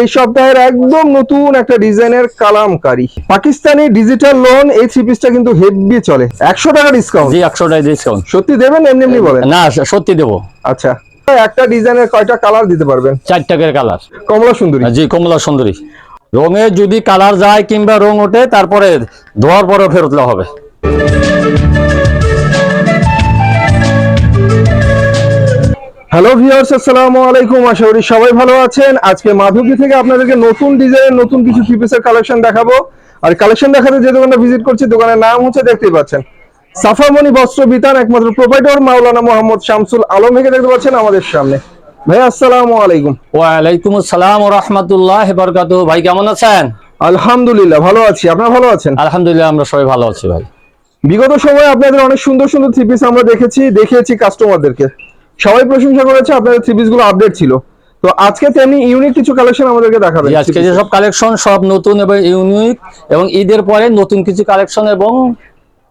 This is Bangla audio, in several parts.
এই সপ্তাহের একদম নতুন একটা ডিজাইনের কালামকারি। পাকিস্তানি ডিজিটাল লোন এই থ্রি পিসটা কিন্তু হেভি চলে। একশো টাকা ডিসকাউন্ট জি একশো টাকা ডিসকাউন্ট সত্যি দেবেন এমনি এমনি বলেন? না সত্যি দেবো। আচ্ছা। একটা ডিজাইনের কয়টা কালার দিতে পারবেন? চার টাকার কালার কমলা সুন্দরী। জি কমলা সুন্দরী। রঙে যদি কালার যায় কিংবা রং ওঠে তারপরে ধোয়ার পরে ফেরত হবে। হ্যালো ভিউয়ার্স আসসালামু আলাইকুম। আশা করি সবাই ভালো আছেন। আজকে মাধবী থেকে আপনাদেরকে নতুন ডিজাইনের নতুন কিছু থ্রি পিসের কালেকশন দেখাবো। আর কালেকশন দেখাতে যে দোকানটা ভিজিট করছি দোকানের নাম হচ্ছে দেখতেই পাচ্ছেন। সাফামণি বস্ত্র বিতান একমাত্র প্রোভাইডার মাওলানা মোহাম্মদ শামসুল আলম থেকে দেখতে পাচ্ছেন আমাদের সামনে। ভাই আসসালামু আলাইকুম। ওয়ালাইকুম আসসালাম ও রহমতুল্লাহ বরকাত ভাই কেমন আছেন? আলহামদুলিল্লাহ ভালো আছি। আপনারা ভালো আছেন? আলহামদুলিল্লাহ আমরা সবাই ভালো আছি ভাই। বিগত সময়ে আপনাদের অনেক সুন্দর সুন্দর থ্রি পিস আমরা দেখেছি দেখিয়েছি কাস্টমারদেরকে সবাই প্রশংসা করেছে আপনাদের থ্রি পিসগুলো আপডেট ছিল। তো আজকে তেমনি ইউনিক কিছু কালেকশন আমাদেরকে দেখাবেন আজকে যেসব কালেকশন সব নতুন এবং ইউনিক এবং ঈদের পরে নতুন কিছু কালেকশন এবং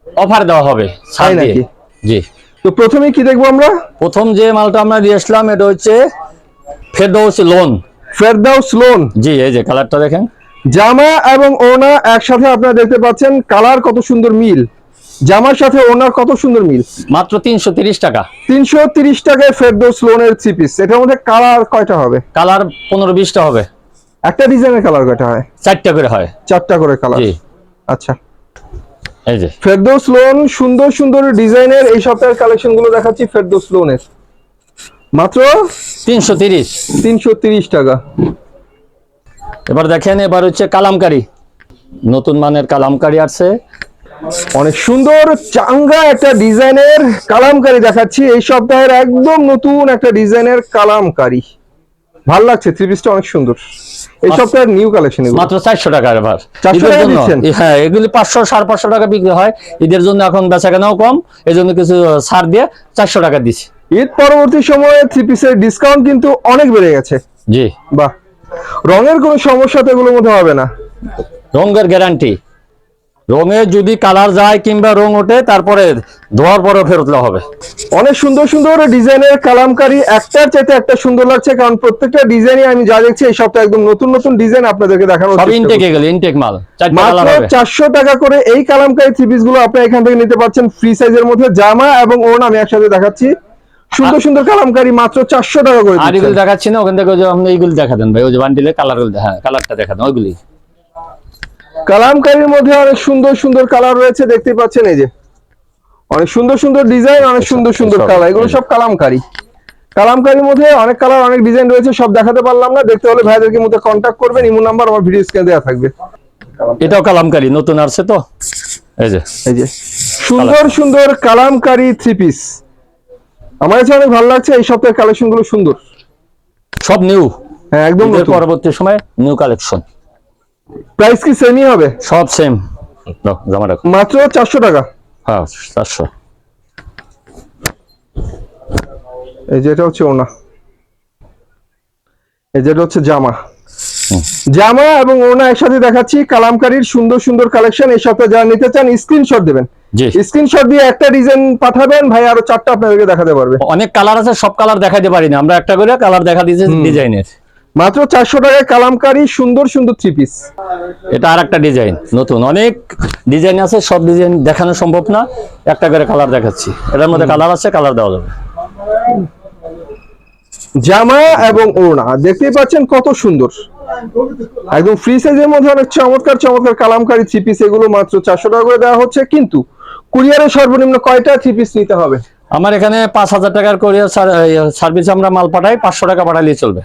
অফার দেওয়া হবে তাই। নাকি? জি। তো প্রথমে কি দেখব আমরা? প্রথম যে মালটা আমরা দিয়ে আসলাম এটা হচ্ছে ফেরদৌস লোন ফেরদাউস লোন জি এই যে কালারটা দেখেন। জামা এবং ওনা একসাথে আপনারা দেখতে পাচ্ছেন কালার কত সুন্দর মিল। জামার সাথে ওনার কত সুন্দর মিল? মাত্র তিনশো তিরিশ টাকা। তিনশো তিরিশ টাকায় ফেরদৌস লোনের থ্রি পিস এটার মধ্যে কালার কয়টা হবে? কালার পনেরো বিশটা হবে। একটা ডিজাইনের কালার কয়টা হয়? চারটা করে হয়। চারটা করে কালার জি। আচ্ছা। এই যে। ফেরদৌস লোন সুন্দর সুন্দর ডিজাইনের এই সপ্তাহের কালেকশনগুলো দেখাচ্ছি ফেরদৌস লোনের। মাত্র? তিনশো তিরিশ। তিনশো তিরিশ টাকা। এবার দেখেন এবার হচ্ছে কালামকারি। নতুন মানের কালামকারি আছে অনেক সুন্দর চাঙ্গা একটা ডিজাইনের কালামকারি দেখাচ্ছি। এই সপ্তাহের একদম নতুন একটা ডিজাইনের কালামকারি। ভালো লাগছে থ্রি পিসটা অনেক সুন্দর। এই সপ্তাহের নিউ কালেকশন মাত্র চারশো টাকা এবার 400 ঈদের টাকা হ্যাঁ এগুলি পাঁচশো সাড়ে পাঁচশো টাকা বিক্রি হয়। ঈদের জন্য এখন বেচা কেনাও কম এই জন্য কিছু ছাড় দিয়ে চারশো টাকা দিচ্ছি। ঈদ পরবর্তী সময়ে থ্রি পিসের ডিসকাউন্ট কিন্তু অনেক বেড়ে গেছে। জি। বাহ। রঙের কোনো সমস্যা তো এগুলোর মধ্যে হবে না। রঙের গ্যারান্টি রঙে যদি কালার যায় কিংবা রং ওঠে তারপরে ধোয়ার পরে ফেরত হবে। অনেক সুন্দর সুন্দর ডিজাইনের কালামকারি একটার চাইতে একটা সুন্দর লাগছে কারণ প্রত্যেকটা ডিজাইনই আমি যা দেখছি এই সপ্তাহে একদম নতুন নতুন ডিজাইন আপনাদেরকে দেখানোর সব ইনটেক। এগুলো ইনটেক মাল মাত্র হবে। চারশো টাকা করে এই কালামকারী থ্রি পিসগুলো আপনি এখান থেকে নিতে পারছেন ফ্রি সাইজের মধ্যে জামা এবং ওড়না আমি একসাথে দেখাচ্ছি। সুন্দর সুন্দর কালামকারী মাত্র চারশো টাকা করে আর এগুলো দেখাচ্ছি না ওখান থেকে ওই যে আপনি এইগুলি দেখা দেন ভাই ওই যে বান্ডিলে কালার হ্যাঁ কালারটা দেখা দেন ওইগুলি। কালামকারীর মধ্যে অনেক সুন্দর সুন্দর কালার রয়েছে দেখতে পাচ্ছেন এই যে। অনেক সুন্দর সুন্দর ডিজাইন অনেক সুন্দর সুন্দর কালার এগুলো সব কালামকারী। কালামকারীর মধ্যে অনেক কালার অনেক ডিজাইন রয়েছে সব দেখাতে পারলাম না। দেখতে হলে ভাইদেরকে মধ্যে কন্ট্যাক্ট করবেন ইমো নাম্বার আমার ভিডিও স্ক্রিনে দেওয়া থাকবে। এটাও কালামকারি নতুন আসছে তো? এই যে। এই যে। সুন্দর সুন্দর কালামকারী থ্রি পিস আমার কাছে অনেক ভালো লাগছে এই সপ্তাহের কালেকশনগুলো সুন্দর। সব নিউ হ্যাঁ একদম পরবর্তী সময় নিউ কালেকশন প্রাইস কি সেমই হবে? সব সেম জমা রাখো। মাত্র চারশো টাকা। হ্যাঁ চারশো। এই যেটা হচ্ছে ওনা। এই যেটা হচ্ছে জামা। জামা এবং ওনা একসাথে দেখাচ্ছি কালামকারীর সুন্দর সুন্দর কালেকশন এই সপ্তাহে যারা নিতে চান স্ক্রিনশট দেবেন। স্ক্রিনশট দিয়ে একটা ডিজাইন পাঠাবেন ভাই আরও চারটা আপনাদেরকে দেখাতে পারবে। অনেক কালার আছে সব কালার দেখাতে পারি না আমরা একটা করে কালার দেখা দিয়েছি ডিজাইনের মাত্র চারশো টাকায় কালামকারী সুন্দর সুন্দর থ্রি পিস এটা আর একটা ডিজাইন নতুন। অনেক ডিজাইন আছে সব ডিজাইন দেখানো সম্ভব না। একটা করে কালার দেখাচ্ছি। এটার মধ্যে কালার আছে কালার দেওয়া যাবে। জামা এবং ওড়না দেখতেই পাচ্ছেন কত সুন্দর। একদম ফ্রি সাইজের মধ্যে অনেক চমৎকার চমৎকার কালামকারী থ্রি পিস এগুলো মাত্র চারশো টাকা করে দেওয়া হচ্ছে। কিন্তু কুরিয়ারের সর্বনিম্ন কয়টা থ্রি পিস নিতে হবে? আমার এখানে পাঁচ হাজার টাকার কোরিয়ার সার্ভিস আমরা মাল পাঠাই পাঁচশো টাকা পাঠালেই চলবে।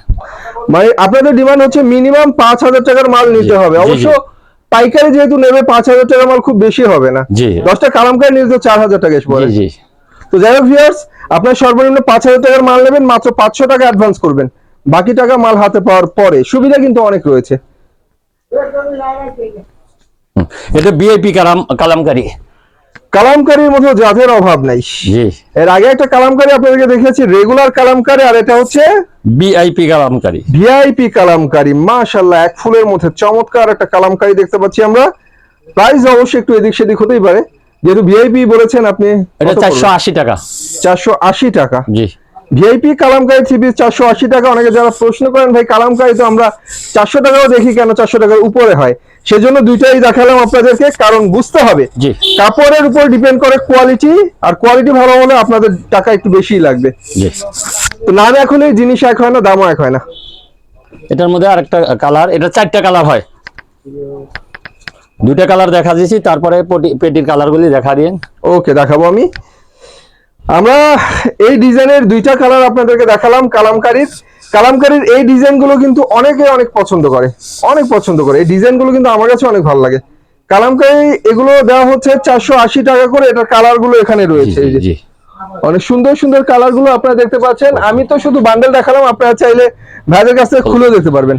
মানে আপনাদের ডিমান্ড হচ্ছে মিনিমাম পাঁচ হাজার টাকার মাল নিতে হবে। অবশ্য। পাইকারি যেহেতু নেবে পাঁচ হাজার টাকার মাল খুব বেশি হবে না। জি। দশটা কালামকারী নিলে তো চার হাজার টাকা এসে পড়ে। তো যাই হোক ভিউয়ার্স আপনার সর্বনিম্ন পাঁচ হাজার টাকার মাল নেবেন মাত্র পাঁচশো টাকা অ্যাডভান্স করবেন। বাকি টাকা মাল হাতে পাওয়ার পরে। সুবিধা কিন্তু অনেক রয়েছে। এটা বিআইপি কালাম কালামকারি। কালামকারীর মধ্যে যাদের অভাব নাই। জি। এর আগে একটা কালামকারী আপনাদেরকে দেখিয়েছি রেগুলার কালামকারী আর এটা হচ্ছে বিআইপি কালামকারী। ভিআইপি কালামকারী। মাশাল্লাহ এক ফুলের মধ্যে চমৎকার একটা কালামকারী দেখতে পাচ্ছি আমরা। প্রাইস অবশ্যই একটু এদিক সেদিক হতেই পারে। যেহেতু ভিআইপি বলেছেন আপনি এটা চারশো আশি টাকা। চারশো আশি টাকা। জি। ভিআইপি কালামকারি থ্রি পিস চারশো আশি টাকা। অনেকে যারা প্রশ্ন করেন ভাই কালামকারি তো আমরা চারশো টাকাও দেখি কেন চারশো টাকার উপরে হয়? সেজন্য দুইটাই দেখালাম আপনাদেরকে কারণ বুঝতে হবে কাপড়ের উপর ডিপেন্ড করে কোয়ালিটি আর কোয়ালিটি ভালো হলে আপনাদের টাকা একটু বেশিই লাগবে। নাম এক হলে জিনিস এক হয় না দামও এক হয় না। এটার মধ্যে আরেকটা কালার এটা চারটা কালার হয়। দুইটা কালার দেখা দিয়েছি তারপরে পটি- পেটির কালারগুলি দেখা দিন ওকে দেখাবো আমি। আমরা এই ডিজাইনের দুইটা কালার আপনাদেরকে দেখালাম কালামকারীর। কালামকারীর এই ডিজাইনগুলো কিন্তু অনেকে অনেক পছন্দ করে অনেক পছন্দ করে। এই ডিজাইনগুলো কিন্তু আমার কাছে অনেক ভালো লাগে। কালামকারী এগুলো দেওয়া হচ্ছে চারশো আশি টাকা করে এটার কালারগুলো এখানে রয়েছে। অনেক সুন্দর সুন্দর কালারগুলো আপনারা দেখতে পাচ্ছেন। আমি তো শুধু বান্ডেল দেখালাম আপনারা চাইলে ভাইদের কাছ থেকে খুলেও দেখতে পারবেন।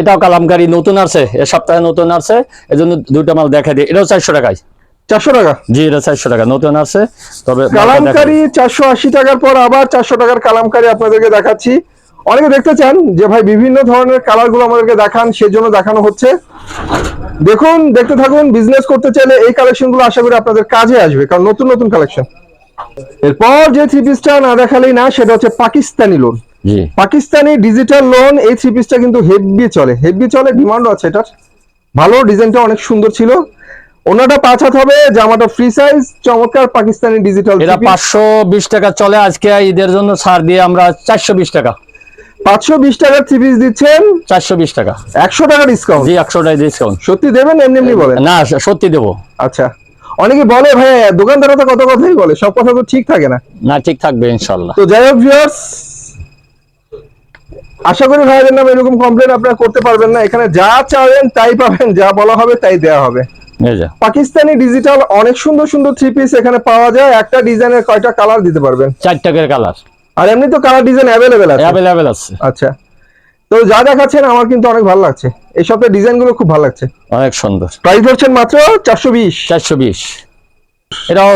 এটাও কালামকারি নতুন আসছে এ সপ্তাহে নতুন আসছে এজন্য দুইটা মাল দেখা দিই এটাও চারশো টাকায়। চারশো টাকা? জি এটা চারশো টাকা। নতুন আসছে তবে কালামকারি চারশো আশি টাকার পর আবার চারশো টাকার কালামকারি আপনাদেরকে দেখাচ্ছি। অনেকে দেখতে চান যে ভাই বিভিন্ন ধরনের কালারগুলো আমাদেরকে দেখান সেজন্য দেখানো হচ্ছে। দেখুন দেখতে থাকুন বিজনেস করতে চাইলে এই কালেকশনগুলো আশা করি আপনাদের কাজে আসবে কারণ নতুন নতুন কালেকশন এরপর যে থ্রি পিসটা না দেখালেই না সেটা হচ্ছে Pakistani lawn Pakistani digital lawn এই থ্রি পিসটা কিন্তু হেভি চলে হেভি চলে ডিমান্ডও আছে এটার। ভালো ডিজাইনটা অনেক সুন্দর ছিল। ওনাটা পাঁচ হাত হবে জামাটা ফ্রি সাইজ চমৎকার পাকিস্তানি ডিজিটাল এটা পাঁচশো বিশ টাকা চলে আজকে ঈদের জন্য ছাড় দিয়ে আমরা চারশো বিশ টাকা। পাঁচশো বিশ টাকার থ্রি পিস দিচ্ছেন। চারশো বিশ টাকা। একশো টাকা ডিসকাউন্ট জি একশো টাকা ডিসকাউন্ট সত্যি দেবেন এমনি এমনি বলেন? না সত্যি দেবো। আচ্ছা। অনেকে বলে ভাই দোকানদাররা তো কত কথাই বলে সব কথা তো ঠিক থাকে না। না ঠিক থাকবে ইনশাল্লাহ। তো যাই হোক ভিউয়ার্স আশা করি ভাইদের নামে এরকম কমপ্লেন আপনারা করতে পারবেন না। এখানে যা চাবেন তাই পাবেন যা বলা হবে তাই দেওয়া হবে। পাকিস্তানি ডিজিটাল অনেক সুন্দর সুন্দর থ্রি পিস এখানে পাওয়া যায়। একটা ডিজাইনের কয়টা কালার দিতে পারবেন? চার টাকার কালার আর এমনি তো কালার ডিজাইন অ্যাভেলেবেল আছে। অ্যাভেলেবেল আছে। আচ্ছা। তো যা দেখাচ্ছেন আমার কিন্তু অনেক ভালো লাগছে। এই সপ্তাহে ডিজাইনগুলো খুব ভালো লাগছে। অনেক সুন্দর। প্রাইস ধরছেন মাত্র চারশো বিশ। চারশো বিশ। এটাও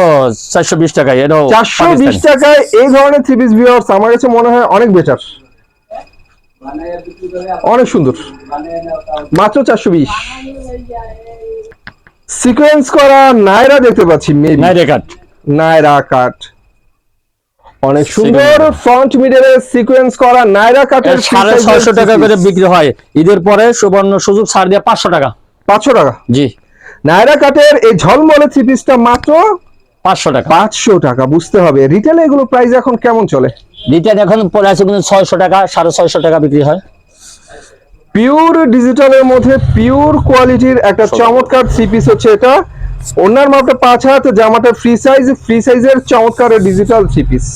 চারশো বিশ টাকায় এটাও চারশো বিশ। টাকায় এই ধরনের থ্রি পিস ভিউয়ার্স আমার কাছে মনে হয় অনেক বেটার অনেক সুন্দর। মাত্র চারশো বিশ। সিকোয়েন্স করা নায়রা দেখতে পাচ্ছি মেবি নাই রেখাট নায়রা কাট অনেক সুন্দর ফ্রন্ট মিডলে সিকোয়েন্স করা নায়রা কাটের সাড়ে ছয়শো টাকা করে বিক্রি হয়। ঈদের পরে সুবর্ণ সুযোগ ছাড় দিয়ে পাঁচশো টাকা। পাঁচশো টাকা? জি। নায়রা কাটের এই ঝলমলে থ্রি পিসটা মাত্র পাঁচশো টাকা। পাঁচশো টাকা বুঝতে হবে। রিটেলে এগুলো প্রাইস এখন কেমন চলে? রিটার্ন এখন পরে আছে কিন্তু ছয়শো টাকা সাড়ে ছয়শো টাকা বিক্রি হয়। পিওর ডিজিটালের মধ্যে পিওর কোয়ালিটির একটা চমৎকার থ্রি পিস হচ্ছে এটা। ওনার মাপটা পাঁচ হাত জামাটা ফ্রি সাইজ ফ্রি সাইজের চমৎকার ডিজিটাল থ্রি পিস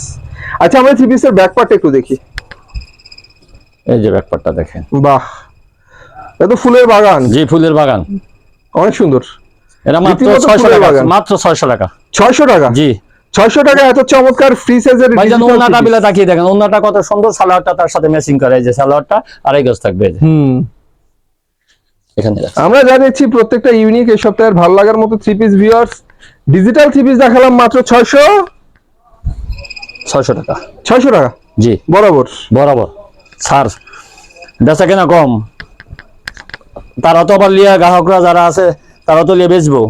আচ্ছা আমরা থ্রি পিসের ব্যাক পার্ট একটু দেখি। এই যে ব্যাপারটা দেখেন। বাহ। এটা তো ফুলের বাগান। জি ফুলের বাগান। অনেক সুন্দর। এটা মাত্র রীতিমতো ছয়শো ফুলের টাকা। বাগান। মাত্র ছয়শো টাকা। ছয়শো টাকা? জি। ছয়শো টাকা এত চমৎকার ফ্রি সাইজের ভাইজান ওনাটা বিলে। তাকিয়ে দেখেন ওনাটা কত সুন্দর সালোয়ারটা তার সাথে ম্যাচিং করে এই যে সালোয়ারটা আড়াই গজ থাকবে হুম। এখানে আমরা যা দেখছি প্রত্যেকটা ইউনিক এই সপ্তাহের ভালো লাগার মতো three piece viewers digital three piece দেখালাম মাত্র ছয়শো? ছয়শো টাকা। ছয়শো টাকা? জি। বরাবর। বরাবর। ছাড়। বেচা কেনা কম। তারা তো আবার লিয়া গ্রাহকরা যারা আছে তারা তো লিয়ে বেচবো।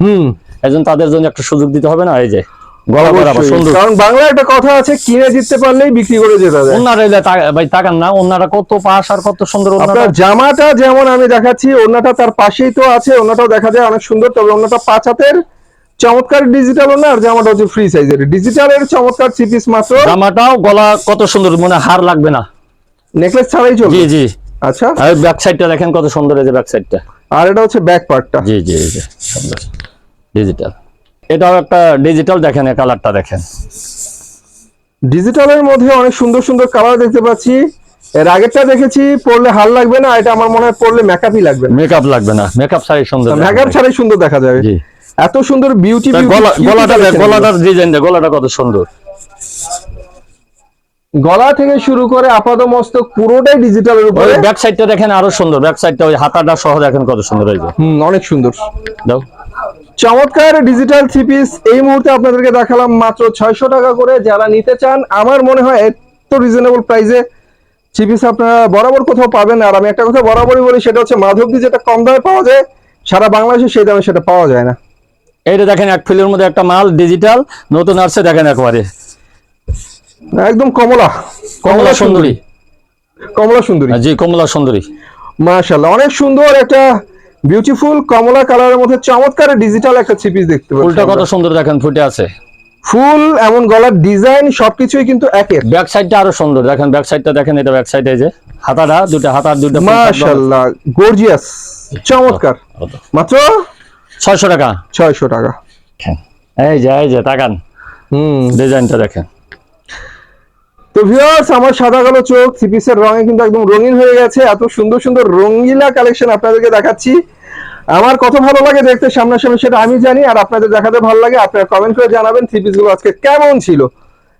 হুম। একজন তাদের জন্য একটা সুযোগ দিতে হবে না এই যে। গলা বরাবর সুন্দর। কারণ বাংলায় একটা কথা আছে কিনে জিততে পারলেই বিক্রি করে যেতে হবে ওনারা ভাই তাকান না ওনারা কত পাশ আর কত সুন্দর আপনার জামাটা যেমন আমি দেখাচ্ছি ওনাটা তার পাশেই তো আছে ওনাটাও দেখা যায় অনেক সুন্দর তবে ওনাটা পাঁচ হাতের চমৎকার ডিজিটাল ওনা আর জামাটা হচ্ছে ফ্রি সাইজের ডিজিটালের চমৎকার থ্রি পিস মাত্র। জামাটাও গলা কত সুন্দর মনে হার লাগবে না। নেকলেস ছাড়াই জি চলবে? জি আচ্ছা। আর ব্যাক সাইডটা দেখেন কত সুন্দর এই যে ব্যাক সাইডটা আর এটা হচ্ছে ব্যাক পার্টটা জি জি সুন্দর। ডিজিটাল এটাও একটা ডিজিটাল দেখেন কালারটা দেখেন। ডিজিটালের মধ্যে অনেক সুন্দর সুন্দর কালার দেখতে পাচ্ছি। এর আগেরটা দেখেছি পরলে হাল লাগবে না এটা আমার মনে হয় পরলে মেকআপই লাগবে মেকআপ লাগবে না মেকআপ ছাড়াই সুন্দর মেকআপ ছাড়াই সুন্দর দেখা যাবে। জি। এত সুন্দর বিউটি গলাটা গলাটার ডিজাইন দেখ গলাটা কত সুন্দর। গলা থেকে শুরু করে আপাত মস্তক পুরোটাই ডিজিটালের উপরে। ব্যাক সাইডটা দেখেন আরও সুন্দর ব্যাক সাইডটা ওই হাতাটা সহ দেখেন কত সুন্দর হয়েছে হুম অনেক সুন্দর। দাও। চমৎকার ডিজিটাল থ্রি পিস এই মুহূর্তে আপনাদেরকে দেখালাম মাত্র ছয়শো টাকা করে। যারা নিতে চান আমার মনে হয় এত রিজনেবল প্রাইসে থ্রি পিস আপনারা বরাবর কোথাও পাবেন। আর আমি একটা কথা বরাবরই বলি সেটা হচ্ছে মাধবদি যেটা কম দামে পাওয়া যায় সারা বাংলাদেশে সেই দামে সেটা পাওয়া যায় না। এইটা দেখেন এক ফিলের মধ্যে একটা মাল ডিজিটাল নতুন আসছে দেখেন একবারে। একদম কমলা। কমলা সুন্দরী। কমলা সুন্দরী। জি কমলা সুন্দরী। মাশাআল্লাহ অনেক সুন্দর একটা বিউটিফুল কমলা কালারের মধ্যে চমৎকার ডিজিটাল একটা থ্রি পিস দেখতে পাচ্ছি ফুলটা কত সুন্দর দেখেন ফুটে আছে। ফুল এমন গলার ডিজাইন সবকিছুই কিন্তু একের। ব্যাক সাইডটা আরও সুন্দর দেখেন ব্যাক সাইডটা দেখেন এটা ব্যাক সাইডে যে হাতাটা দুটো হাতার দুটো মাশাআল্লাহ গর্জিয়াস চমৎকার। মাত্র? ছয়শো টাকা। ছয়শো টাকা। এই যে এই যে তাকান। হুম। ডিজাইনটা দেখেন। তো ভিউয়ার্স আমার সাদা কালো চোখ থ্রি পিসের রঙে কিন্তু একদম রঙিন হয়ে গেছে। এত সুন্দর সুন্দর রঙিলা কালেকশন আপনাদেরকে দেখাচ্ছি। আমার কত ভালো লাগে দেখতে সামনাসামনি সেটা আমি জানি আর আপনাদের দেখাতে ভালো লাগে আপনারা কমেন্ট করে জানাবেন থ্রি পিসগুলো আজকে কেমন ছিল।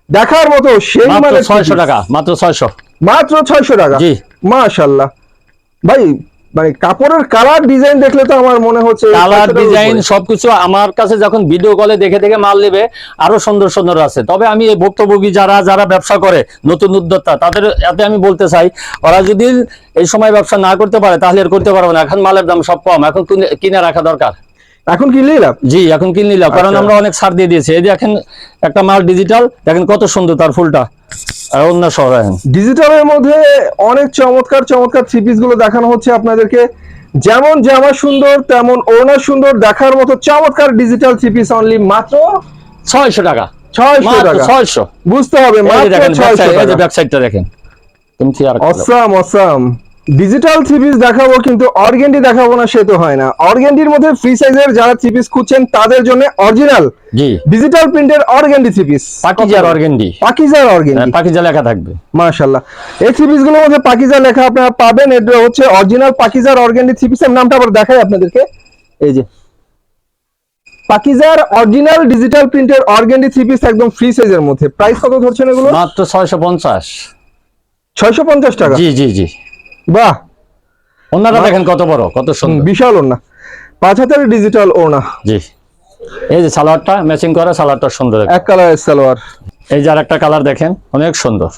দেখার মতো সেই মানে ছয়শো টাকা মাত্র ছয়শো। মাত্র ছয়শো টাকা? জি। মাশাল্লাহ। ভাই মানে কাপড়ের কালার ডিজাইন দেখলে তো আমার মনে হচ্ছে কালার ডিজাইন সবকিছু আমার কাছে যখন ভিডিও কলে দেখে দেখে মাল নেবে আরও সুন্দর সুন্দর আছে। তবে আমি এই ভুক্তভোগী যারা যারা ব্যবসা করে নতুন উদ্যোক্তা তাদের এতে আমি বলতে চাই ওরা যদি এই সময় ব্যবসা না করতে পারে তাহলে আর করতে পারবে না। এখন মালের দাম সব কম এখন কিনে- কিনে রাখা দরকার। এখন কি নিলাম? জি এখন কিনে নিলাম কারণ আচ্ছা। আমরা অনেক ছাড় দিয়ে দিয়েছি। এই যে এখন একটা মাল ডিজিটাল দেখেন কত সুন্দর তার ফুলটা। আর অন্য দেখেন। ডিজিটালের মধ্যে অনেক চমৎকার চমৎকার থ্রি পিসগুলো দেখানো হচ্ছে আপনাদেরকে। যেমন জামা সুন্দর তেমন ওড়না সুন্দর দেখার মতো চমৎকার ডিজিটাল থ্রি পিস অনলি মাত্র ছয়শো টাকা। ছয়শো টাকা। ছয়শো। বুঝতে হবে মাত্র দেখেন ছয়শো টাকা। ব্যাক সাইডটা দেখেন কি awesome awesome digital three piece দেখাবো কিন্তু অর্গেন্ডি দেখাবো না সে তো হয় না। অর্গেন্ডির মধ্যে ফ্রি সাইজের যারা থ্রি পিস খুঁজছেন তাদের জন্য অরিজিনাল জি। ডিজিটাল প্রিন্টের অর্গেন্ডি থ্রি পিস পাকিজার অর্গেন্ডি পাকিজার অর্গেন্ডি পাকিজা লেখা থাকবে। মাশাল্লাহ এই থ্রি পিসগুলোর মধ্যে পাকিজা লেখা আপনারা পাবেন। এটা হচ্ছে অরিজিনাল পাকিজার অর্গেন্ডি থ্রি পিসের নামটা আবার দেখাই আপনাদেরকে। এই যে। পাকিজার অরিজিনাল ডিজিটাল প্রিন্টের অর্গেন্ডি থ্রি পিস একদম ফ্রি সাইজের মধ্যে। প্রাইস কত ধরছেন এগুলো? মাত্র ছয়শো পঞ্চাশ। ছয়শো পঞ্চাশ টাকা। জি জি জি। বাহ। অন্যটা দেখেন কত বড় কত সুন্দর। বিশাল ওড়না। পাঁচ হাতের ডিজিটাল ওড়না। জি। এই যে সালোয়ারটা ম্যাচিং করা সালোয়ারটা সুন্দর এক কালারের সালোয়ার। এই যে আরেকটা কালার দেখেন অনেক সুন্দর।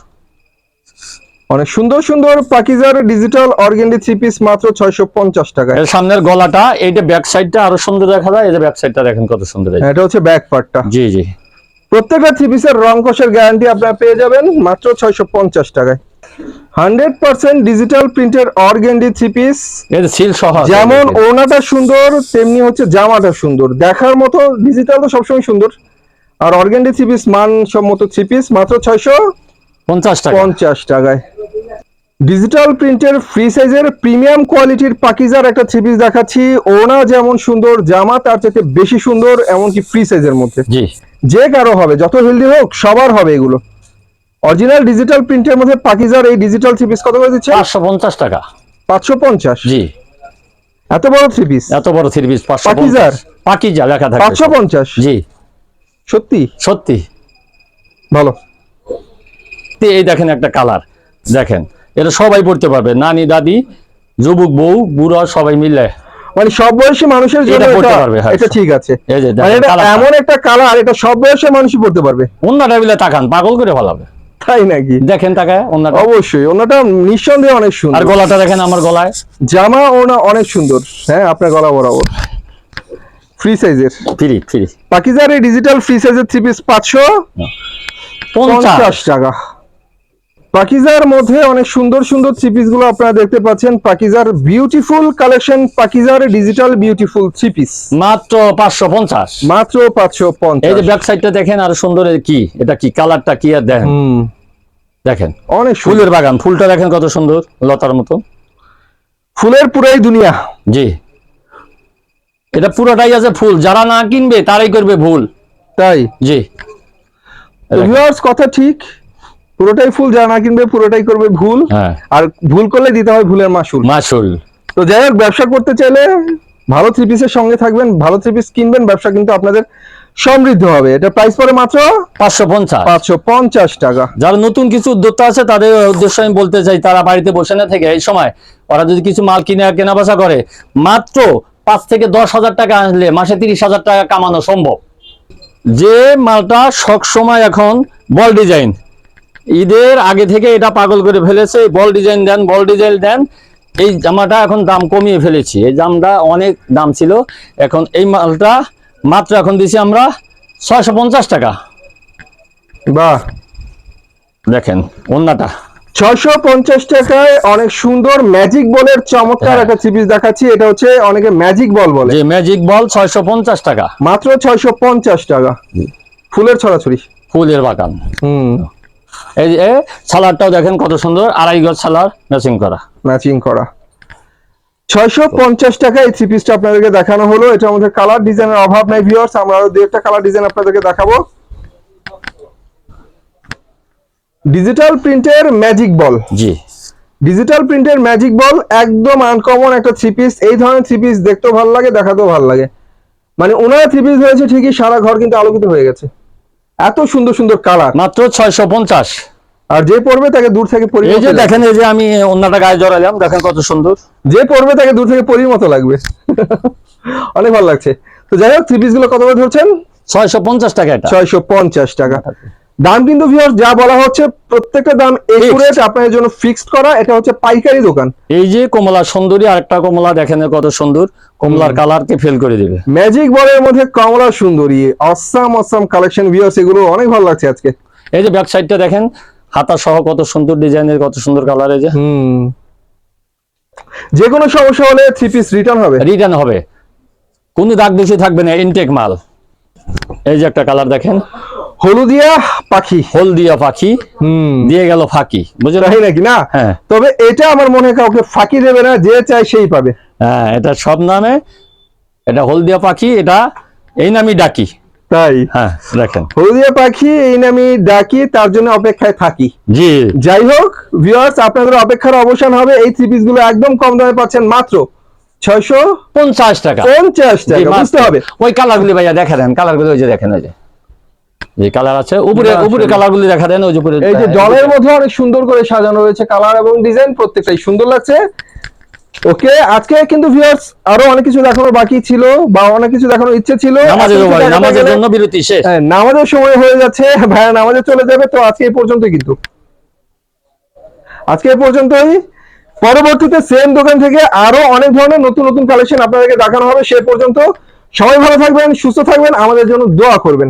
অনেক সুন্দর সুন্দর পাকিজার ডিজিটাল অর্গেন্ডি থ্রি পিস মাত্র ছয়শো পঞ্চাশ টাকা এর সামনের গলাটা এই যে ব্যাক সাইডটা আরও সুন্দর দেখা যায় এই যে ব্যাক সাইডটা দেখেন কত সুন্দর এটা হচ্ছে ব্যাক পার্টটা জি জি। প্রত্যেকটা থ্রি পিসের রং কষের গ্যারান্টি আপনারা পেয়ে যাবেন মাত্র ছয়শো পঞ্চাশ টাকায়। হান্ড্রেড পার্সেন্ট ডিজিটাল প্রিন্টের অর্গেন্ডি থ্রি পিস। সিল সহ যেমন। ওড়নাটা সুন্দর তেমনি হচ্ছে জামাটা সুন্দর। দেখার মতো ডিজিটাল তো সবসময় সুন্দর। আর অর্গেন্ডি থ্রি পিস মান সম্মত থ্রি পিস মাত্র ছয়শো পঞ্চাশ টাকা। পঞ্চাশ টাকায়। ডিজিটাল প্রিন্টের ফ্রি সাইজের প্রিমিয়াম কোয়ালিটির পাকিজার একটা থ্রি পিস দেখাচ্ছি। ওড়না যেমন সুন্দর জামা তার চাইতে বেশি সুন্দর এমনকি ফ্রি সাইজের মধ্যে। যে কারও হবে যত হেলদি হোক সবার হবে এগুলো। অরিজিনাল ডিজিটাল প্রিন্টের মধ্যে পাকিজার এই ডিজিটাল থ্রি পিস কত করে দিচ্ছে? পাঁচশো পঞ্চাশ টাকা। পাঁচশো পঞ্চাশ? জি। এত বড় থ্রি পিস এত বড় থ্রি পিস পাঁচশো পাকিজার? পাকিজা লেখা পাঁচশো পঞ্চাশ? জি। সত্যি? সত্যি। ভালো। এই দেখেন একটা কালার। দেখেন এটা সবাই পড়তে পারবে। নানি দাদি যুবক বউ বুড়া সবাই মিলে। মানে সব বয়সী মানুষের জন্য এটা হ্যাঁ। এটা ঠিক আছে। মানে। এমন একটা কালার এটা সব বয়সের মানুষই পড়তে পারবে। অন্যটা মিলে তাকান পাগল করে ফেলাবে। তাই নাকি? দেখেন তাকায় ওনাটা অবশ্যই ওনাটা নিঃসন্দেহে অনেক আর সুন্দর গলাটা দেখেন আমার গলায়। জামা ওনা অনেক সুন্দর। হ্যাঁ আপনার গলা বরাবর। ফ্রি সাইজের ফ্রি ফ্রি পাকিজার এই ডিজিটাল ফ্রি সাইজের থ্রি পিস পাঁচশো পঞ্চাশ টাকা। পাকিজার মধ্যে অনেক সুন্দর সুন্দর থ্রি গুলো আপনারা দেখতে পাচ্ছেন। পাকিজার বিউটিফুল কালেকশন পাকিজার ডিজিটাল বিউটিফুল থ্রি পিস মাত্র পাঁচশো পঞ্চাশ। মাত্র পাঁচশো এই যে ব্যাক সাইডটা দেখেন আর সুন্দর এর কি? এটা কি কালারটা কি আর দেখেন? দেখেন। অনেক ফুলের বাগান ফুলটা দেখেন কত সুন্দর লতার মতো। ফুলের পুরাই দুনিয়া। জি। এটা পুরোটাই আছে ফুল যারা না কিনবে তারাই করবে ভুল। তাই? জি। ভিউয়ার্স কথা ঠিক। পুরোটাই ফুল যা না কিনবে পুরোটাই করবে ভুল। হ্যাঁ। আর ভুল করলে দিতে হয় ভুলের মাসুল। মাসুল। তো যাই হোক ব্যবসা করতে চাইলে ভালো থ্রি পিসের সঙ্গে থাকবেন ভালো থ্রি পিস কিনবেন ব্যবসা কিন্তু আপনাদের সমৃদ্ধ হবে। এটা প্রাইস পরে মাত্র পাঁচশো পঞ্চাশ। পাঁচশো পঞ্চাশ টাকা। যারা নতুন কিছু উদ্যোক্তা আছে তাদের উদ্দেশ্য আমি বলতে চাই তারা বাড়িতে বসে না থেকে এই সময় ওরা যদি কিছু মাল কিনে কেনা বেচা করে মাত্র পাঁচ থেকে দশ হাজার টাকা আনলে মাসে তিরিশ হাজার টাকা কামানো সম্ভব। যে মালটা সব সময় এখন বল ডিজাইন। ঈদের আগে থেকে এটা পাগল করে ফেলেছে বল ডিজাইন দেন বল ডিজাইন দেন। এই জামাটা এখন দাম কমিয়ে ফেলেছি। এই জামটা অনেক দাম ছিল। এখন এই মালটা মাত্র এখন দিছি আমরা ছয়শো পঞ্চাশ টাকা। বাহ। দেখেন অন্যটা ছয়শো পঞ্চাশ টাকায় অনেক সুন্দর ম্যাজিক বলের চমৎকার হ্যাঁ। একটা পিস দেখাচ্ছি। এটা হচ্ছে অনেকে ম্যাজিক বল বলে। ম্যাজিক বল ছয়শো পঞ্চাশ টাকা। মাত্র ছয়শো পঞ্চাশ টাকা। ফুলের ছড়াছড়ি। ফুলের বাগান। হুম। এই যে সালাডটাও দেখেন কত সুন্দর আড়াই গজ সালার ম্যাচিং করা। ম্যাচিং করা। ছয়শো পঞ্চাশ টাকা এই থ্রি পিসটা আপনাদেরকে দেখানো হলো। এটার মধ্যে কালার ডিজাইনের অভাব নাই ভিউয়ার্স আমরা আরও দু একটা কালার ডিজাইন আপনাদেরকে দেখাবো। ডিজিটাল প্রিন্টের ম্যাজিক বল জি। ডিজিটাল প্রিন্টের ম্যাজিক বল একদম আনকমন একটা থ্রি পিস এই ধরনের থ্রি পিস দেখতেও ভালো লাগে দেখাতেও ভালো লাগে। মানে ওনার থ্রি পিস হয়েছে ঠিকই সারা ঘর কিন্তু আলোকিত হয়ে গেছে। এত সুন্দর সুন্দর কালার। মাত্র ছয়শো পঞ্চাশ। আর যে পড়বে তাকে দূর থেকে পরি এই যে। দেখেন এই যে আমি অন্যটা গায়ে জড়ালাম দেখেন কত সুন্দর। যে পড়বে তাকে দূর থেকে পরির মতো লাগবে। অনেক ভালো লাগছে। তো যাই হোক থ্রি পিসগুলো কত করে ধরছেন? ছয়শো পঞ্চাশ টাকা ছয়শো পঞ্চাশ টাকা। দাম কিন্তু ভিউয়ার্স যা বলা হচ্ছে প্রত্যেকটা দাম একুরেট আপনাদের জন্য ফিক্সড করা এটা হচ্ছে পাইকারি দোকান। এই যে কমলা সুন্দরী আরেকটা কমলা দেখেন কত সুন্দর। কমলার কালারকে ফেল করে দিবে। ম্যাজিক বলের মধ্যে কমলা সুন্দরী অসাম অসাম কালেকশন ভিউয়ার্স এগুলো অনেক ভালো লাগছে আজকে। এই যে ব্যাক সাইডটা দেখেন হাতা সহ কত সুন্দর ডিজাইনের কত সুন্দর কালার এই যে। হুম। যে কোনো সমস্যা হলে থ্রি পিস রিটার্ন হবে। রিটার্ন হবে। কোনো দাগ দোষী থাকবে না ইনটেক মাল। এই যে একটা কালার দেখেন। হলুদিয়া পাখি। হলদিয়া পাখি। হুম। দিয়ে গেল ফাঁকি। বুঝলেন তাই নাকি? না? হ্যাঁ। তবে এটা আমার মনে হয় কাউকে ফাঁকি দেবে না যে চায় সেই পাবে। হ্যাঁ এটা সব নামে। এটা হলদিয়া পাখি এটা এই নামই ডাকি। তাই? হ্যাঁ দেখেন। হলদিয়া পাখি এই নামে ডাকি তার জন্য অপেক্ষায় থাকি। জি। যাই হোক ভিউয়ার্স আপনাদের অপেক্ষার অবসান হবে। এই থ্রি পিসগুলো একদম কম দামে পাচ্ছেন মাত্র ছয়শো পঞ্চাশ টাকা। পঞ্চাশ টাকা। বুঝতে হবে। ওই কালার গুলি ভাইয়া দেখা দেন কালার গুলি ওই যে দেখেন ওই যে। যে কালার আছে উপরে উপরে কালার গুলি দেখা দেন ওই উপরে এই যে ডলের মধ্যে অনেক সুন্দর করে সাজানো রয়েছে কালার এবং ডিজাইন প্রত্যেকটাই সুন্দর লাগছে। ওকে আজকে কিন্তু ভিউয়ার্স আরও অনেক কিছু দেখানোর বাকি ছিল বা অনেক কিছু দেখানোর ইচ্ছে ছিল। নামাজের সময়, নামাজের জন্য বিরতি শেষ। হ্যাঁ, নামাজের সময় হয়ে যাচ্ছে ভাইয়া নামাজে চলে যাবে তো আজকে এই পর্যন্ত কিন্তু। আজকে এই পর্যন্তই। পরবর্তীতে সেম দোকান থেকে আরও অনেক ধরনের নতুন নতুন কালেকশন আপনাদেরকে দেখানো হবে সে পর্যন্ত। সবাই ভালো থাকবেন সুস্থ থাকবেন আমাদের জন্য দোয়া করবেন।